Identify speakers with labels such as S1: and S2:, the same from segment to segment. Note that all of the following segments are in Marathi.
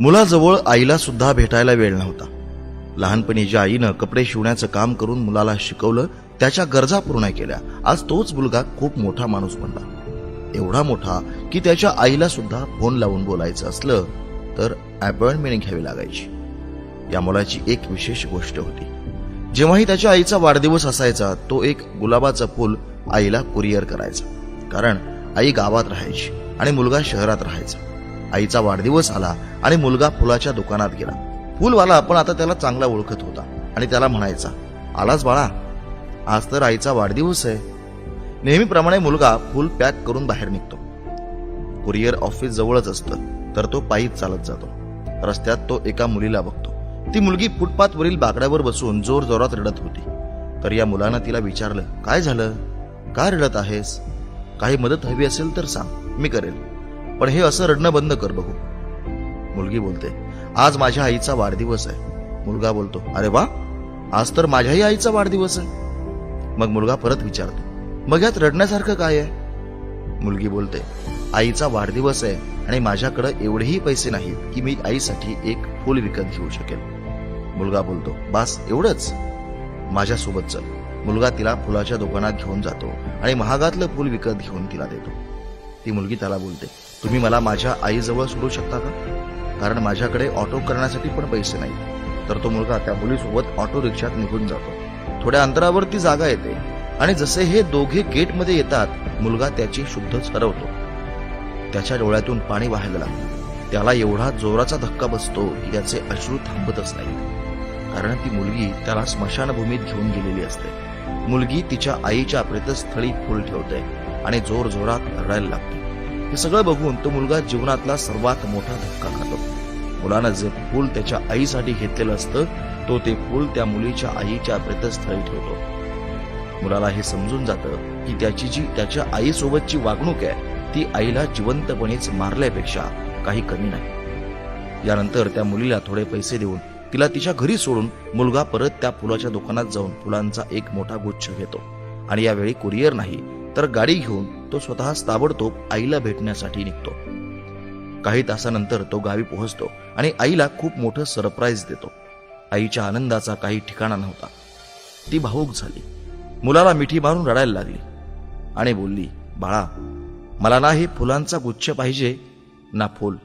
S1: मुलाजवळ आईला सुद्धा भेटायला वेळ नव्हता. लहानपणी ज्या आईनं कपडे शिवण्याचं काम करून मुलाला शिकवलं त्याच्या गरजा पूर्ण केल्या. आज तोच मुलगा खूप मोठा माणूस बनला. एवढा मोठा की त्याच्या आईला सुद्धा फोन लावून बोलायचं असलं तर अपॉइंटमेंट घ्यावी लागायची. या मुलाची एक विशेष गोष्ट होती. जेव्हाही त्याच्या आईचा वाढदिवस असायचा तो एक गुलाबाचं फूल आईला कुरिअर करायचा. कारण आई गावात राहायची आणि मुलगा शहरात राहायचा. आईचा वाढदिवस आला आणि मुलगा फुलाच्या दुकानात गेला. फुलवाला पण आता त्याला चांगला ओळखत होता आणि त्याला म्हणायचा आलाच बाळा आज तर आईचा वाढदिवस आहे. नेहमीप्रमाणे मुलगा फुल पॅक करून बाहेर निघतो. कुरिअर ऑफिस जवळच असतं तर तो पायीच चालत जातो. रस्त्यात तो एका मुलीला बघतो. ती मुलगी फुटपाथवरील बाकड्यावर बसून जोर जोरात रडत होती. तर या मुलानं तिला विचारलं काय झालं? का रडत आहेस? काही मदत हवी असेल तर सांग मी करेल. पण हे असं रडणं बंद कर बघू. मुलगी बोलते आज माझ्या आईचा वाढदिवस आहे. मुलगा बोलतो अरे वा आज तर माझ्याही आईचा वाढदिवस आहे. मग मुलगा परत विचारतो मग यात रडण्यासारखं काय आहे? मुलगी बोलते आईचा वाढदिवस आहे आणि माझ्याकडे एवढेही पैसे नाहीत की मी आईसाठी एक फूल विकत घेऊ शकेल. मुलगा बोलतो बास एवढंच? माझ्यासोबत चल. मुलगा तिला फुलाच्या दुकानात घेऊन जातो आणि महागातलं फूल विकत घेऊन तिला देतो. ती मुलगी त्याला बोलते तुम्ही मला माझ्या आईजवळ सोडू शकता का? कारण माझ्याकडे ऑटो करण्यासाठी पण पैसे नाही. तर तो मुलगा त्या मुलीसोबत ऑटो रिक्षात निघून जातो. थोड्या अंतरावर ती जागा येते आणि जसे हे दोघे गेटमध्ये येतात मुलगा त्याची शुद्धच हरवतो त्याच्या डोळ्यातून पाणी वाहायला लागतं त्याला एवढा जोराचा धक्का बसतो की त्याचे अश्रू थांबतच नाही कारण ती मुलगी त्याला स्मशानभूमीत घेऊन गेलेली असते. मुलगी तिच्या आईच्या प्रेतस्थळी फुल ठेवते आणि जोर जोरात रडायला लागते. हे सगळं बघून तो मुलगा जीवनातला सर्वात मोठा धक्का खातो. मुलानं जे फूल त्याच्या आईसाठी घेतलेलं असतं तो ते फूल त्या मुलीच्या आईच्या प्रेतस्थळी ठेवतो. मुलाला हे समजून जातं की त्याची जी त्याच्या आईसोबतची वागणूक आहे ती आईला जिवंतपणेच मारल्यापेक्षा काही कमी नाही. यानंतर त्या मुलीला थोडे पैसे देऊन तिला तिच्या घरी सोडून मुलगा परत त्या फुलाच्या दुकानात जाऊन फुलांचा एक मोठा गुच्छ घेतो. आणि यावेळी कुरिअर नाही तर गाडी घेऊन तो स्वतः ताबडतोब आईला भेटण्यासाठी निघतो. काही तासानंतर तो गावी पोहोचतो आणि आईला खूप मोठं सरप्राईज देतो. आईच्या आनंदाचा काही ठिकाणा नव्हता. ती भावूक झाली. मुलाला मिठी मारून रडायला लागली आणि बोलली बाळा मला ना हे फुलांचा गुच्छ पाहिजे ना फुल.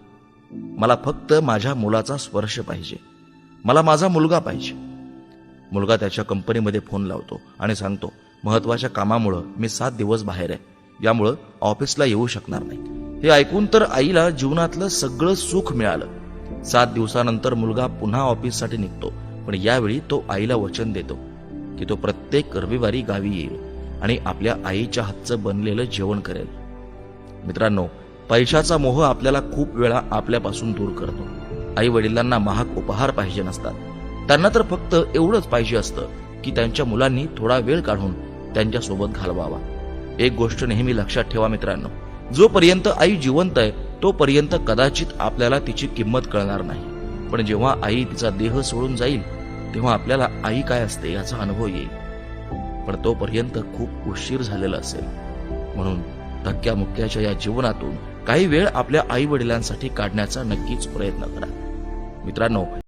S1: मला फक्त माझ्या मुलाचा स्पर्श पाहिजे. मला माझा मुलगा पाहिजे. मुलगा त्याच्या कंपनीमध्ये फोन लावतो आणि सांगतो महत्त्वाच्या कामामुळं मी सात दिवस बाहेर आहे. यामुळं ऑफिसला येऊ शकणार नाही. हे ऐकून तर आईला जीवनातलं सगळं सुख मिळालं. सात दिवसानंतर मुलगा पुन्हा ऑफिससाठी निघतो पण यावेळी तो आईला वचन देतो की तो प्रत्येक रविवारी गावी येईल आणि आपल्या आईच्या हातचं बनलेलं जेवण करेल. मित्रांनो पैशाचा मोह आपल्याला खूप वेळा आपल्यापासून दूर करतो. आई वडिलांना महाग उपहार पाहिजे नसतात. त्यांना तर फक्त एवढंच पाहिजे असतं की त्यांच्या मुलांनी थोडा वेळ काढून त्यांच्यासोबत घालवावा. एक गोष्ट नेहमी लक्षात ठेवा मित्रांनो जोपर्यंत आई जिवंत आहे तोपर्यंत कदाचित आपल्याला तिची किंमत कळणार नाही. पण जेव्हा आई तिचा देह सोडून जाईल तेव्हा आपल्याला आई काय असते याचा अनुभव येईल. पण तोपर्यंत खूप उशीर झालेला असेल. म्हणून धक्क्या मुक्क्याच्या या जीवनातून काही वेळ आपल्या आई वडिलांसाठी काढण्याचा नक्कीच प्रयत्न करा. मित्रांनो